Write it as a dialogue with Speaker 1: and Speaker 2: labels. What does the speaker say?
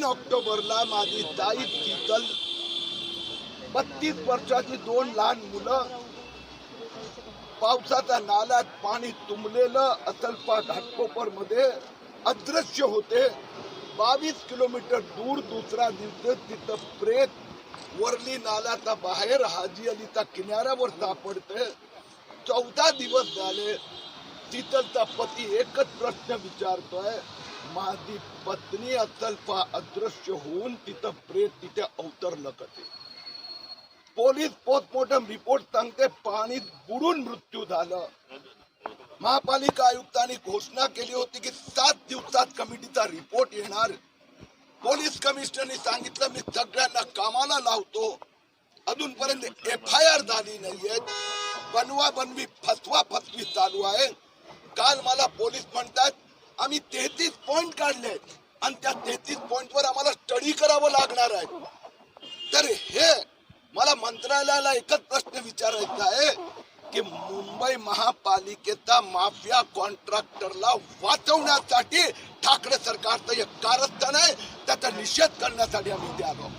Speaker 1: तीन ऑक्टोबरला माझी ताई शीतल बत्तीस वर्षाची दोन लहान मुलं पावसाच्या नाल्यात पाणी तुंबलेलं असल्पा घाटकोपरमध्ये अदृश्य होते. बावीस किलोमीटर दूर दुसरा दिवस तिथं प्रेत वरली नाल्याचा बाहेर हाजी अलीचा किनाऱ्यावर सापडते. चौदा दिवस झाले शीतलचा पती एकच प्रश्न विचारतोय माझी पत्नी अत्यल्पा अदृश्य होऊन तिथं प्रेत तिथे अवतरलं कसे पोलीस पोस्टमॉर्टम रिपोर्ट सांगते, पाणीत बुडून मृत्यू झालं. महापालिका आयुक्तांनी घोषणा केली होती की सात दिवसात कमिटीचा रिपोर्ट येणार. पोलीस कमिशनरने सांगितलं, मी सगळ्यांना कामाला लावतो. अजूनपर्यंत एफ़ आय आर झाली नाहीये. बनवा बनवी फसवा फसवी चालू आहे. काल मला पोलीस म्हणतात आम्ही तेहतीस पॉईंट काढले आणि त्या तेहतीस पॉईंटवर आम्हाला स्टडी करावं लागणार आहे. तर हे मला मंत्रालयाला एकच प्रश्न विचारायचा आहे की मुंबई महापालिकेचा माफिया कॉन्ट्रॅक्टरला वाचवण्यासाठी ठाकरे सरकारचं एक कारस्थान आहे त्याचा निषेध करण्यासाठी आम्ही इथे आलो.